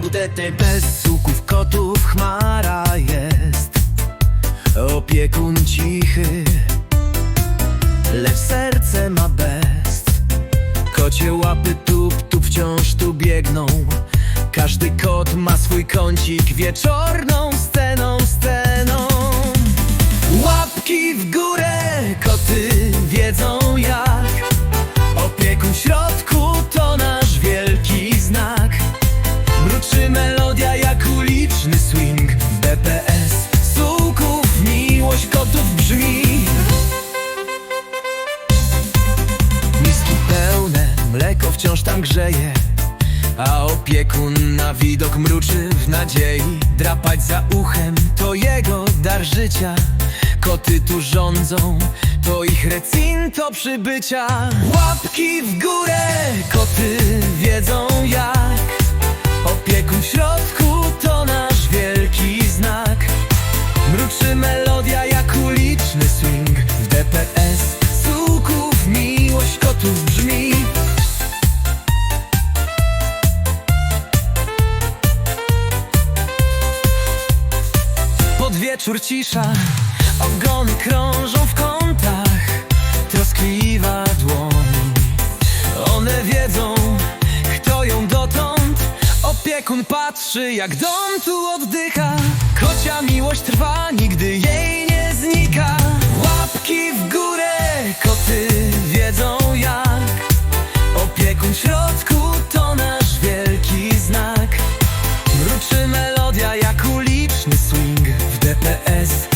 DPS suków, kotów, chmara jest. Opiekun cichy Lecz serce ma best. Kocie łapy tup, tu wciąż tu biegną. Każdy kot ma swój kącik Wieczorną sceną, sceną. Łapki w górę, koty wiedzą jak. Opiekun w środku kotów brzmi Miski pełne, mleko wciąż tam grzeje A opiekun na widok mruczy w nadziei. Drapać za uchem to jego dar życia. Koty tu rządzą, to ich recinto przybycia. Łapki w górę, koty DPS suków miłość kotów brzmi. Pod wieczór cisza. Ogony krążą w kątach. Troskliwa dłoń. One wiedzą, kto ją dotąd. Opiekun patrzy, jak dom tu oddycha. Kocia miłość trwa, nigdy jej the S.